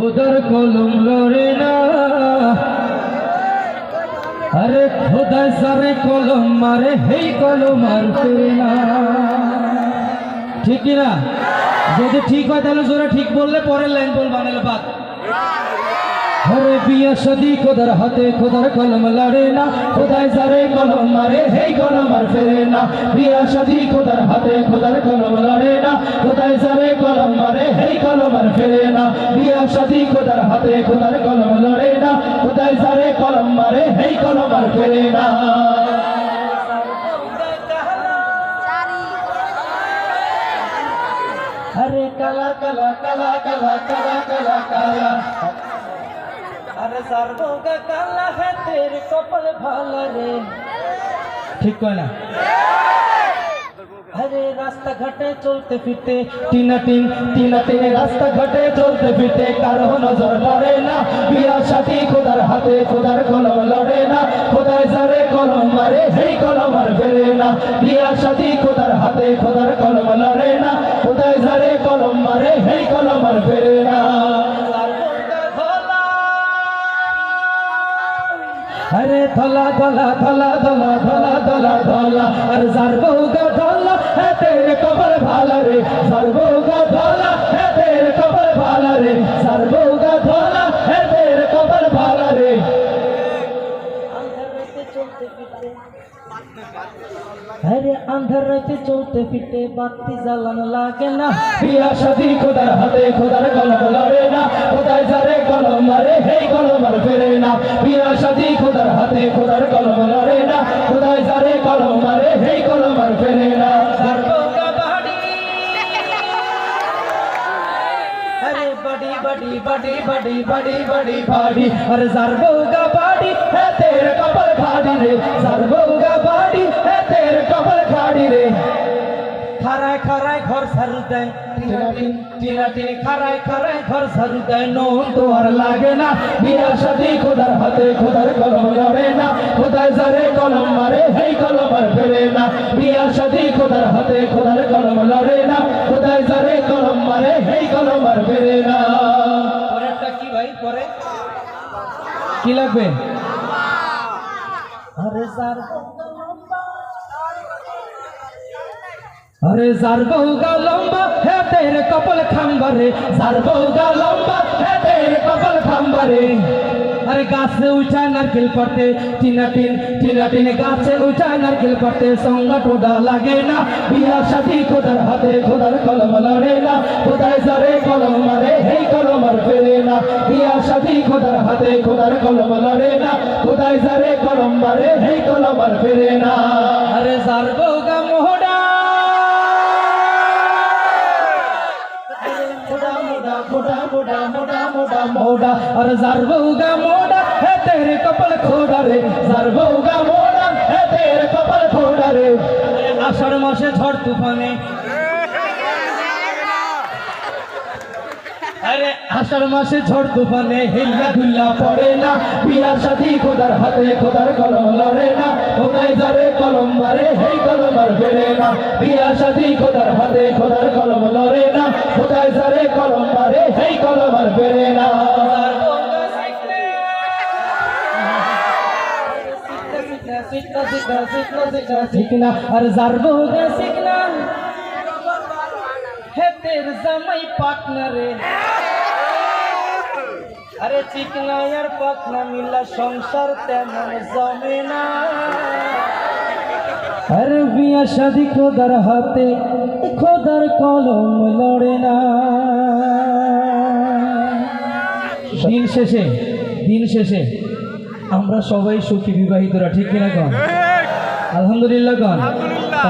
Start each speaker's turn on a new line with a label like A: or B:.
A: খোদার কলম লড়ে না। আরে খোদা সারে কলম মারে, হেই কলম আর না। ঠিক না যদি ঠিক হয় তাহলে জোরে ঠিক বললে পরের লাইন বল বানালে বাদ। আরে বিয়া সদি খোদার হাতে খোদার কলম লড়ে না। খোদায় সারে কলম মারে, হেই কলম আর ফেরে না। বিয়া সদি খোদার হাতে খোদার কলম লড়ে না খোদায় সারে কলম মারে হেই কলম আর ফেরে না বিয়া সদি খোদার হাতে খোদার কলম লড়ে না খোদায় সারে কলম মারে হেই কলম আর ফেরে না আরে কালা কালা কালা কালা কালা কালা কালা
B: अरे सर्वों का काला है तेरे कपल भाला रे
A: ঠিক কয় না
B: হরে রাস্তাঘাটে চলতে ফিরতে,
A: টিনা টিন, টিনা টিনে রাস্তাঘাটে চলতে ফিরতে কারও নজর লড়ে না। বিয়া সাথী খোদার হাতে খোদার কলম লড়ে না। খোদায় জারে কলম মারে, সেই কলম আর ফেরে না। বিয়া সাথী খোদার হাতে খোদার কলম লড়ে না। খোদায় জারে কলম মারে, সেই কলম আর ফেরে না
B: सर्वों का धोला
A: अरे धला धला धला धला धला धला धला अरे सर्वोगा धला है तेरे कबर भाला रे सर्वोगा धला है तेरे कबर भाला
B: আরে আন্ধার রাতে চলতে ফিরতে বাতি জ্বালান লাগে না।
A: বিয়া শাদি খোদার হাতে খোদার কলম লড়ে না। খোদায় যারে কলম মারে হেই কলম আর ফেরে না। বিয়া শাদি খোদার হাতে খোদার কলম লড়ে না। খোদায় যারে কলম মারে হেই কলম আর ফেরে না। আরে বাড়ি। বাড়ি বাড়ি বাড়ি বাড়ি বাড়ি বাড়ি
B: আর যার বউগা সারু দেয়
A: টিনাটিন খারায় খারায় ঘর সারু দেয় নুন তো আর লাগে না। বিয়া শাদি খোদার হাতে খোদার কলম লড়ে না। খোদায় জারে কলম মারে হেই কলম আর ফেরে না। বিয়া শাদি খোদার হাতে খোদার কলম লড়ে না। খোদায় জারে কলম মারে হেই কলম আর ফেরে না।
B: পরেরটা কি ভাই পরে?
A: কি লাগবে?
B: আরে স্যার
A: আরে যার বউগা লম্বা হেতের কপাল খাম্বারে। যার বউগা লম্বা হেতের কপাল খাম্বারে। আরে গাছে উঠা নারকেল পড়তে, টিনা টিন, টিনা টিনে গাছে উঠা নারকেল পড়তে, সঙ্গা টোডা লাগে না। বিয়া সাথী খোদার হাতে খোদার কলম লড়ে না। খোদায় যারে কলম মারে, হেই কলম আর ফেলে না। বিয়া সাথী খোদার হাতে খোদার কলম লড়ে না। খোদায় যারে কলম মারে, হেই কলম আর ফেলে না।
B: আরে যার
A: मोड़ा मोड़ा मोड़ा अरे जरबोगा मोड़ा है तेरे कपल खोड़ा रे जरबोगा मोड़ा है तेरे कपल खोड़ा रे
B: আষাঢ় মাসে ঝড় তুফানে
A: আরে আষাঢ় মাসে ঝড় তুফানে হিল্লা ধুল্লা পড়ে না। পিয়ার সাথী খোদার হাতে খোদার কলম লড়ে না। ওনাই ধরে কলম মারে হেই কলম আর বেড়ে না। পিয়ার সাথী খোদার হাতে খোদার কলম লড়ে না। খোদাই ধরে কলম মারে হেই কলম আর বেড়ে না। আর
B: যার জামাই পাটনারে। আরে চিকনা আর পাখনা মিলা সংসার তেমন জমে না।
A: আর বিয়া শাদি খোদার হাতে খোদার কলম লড়ে না। দিন শেষে দিন শেষে আমরা সবাই সুখী বিবাহিতরা ঠিক কিনা কন? আলহামদুলিল্লাহ কন।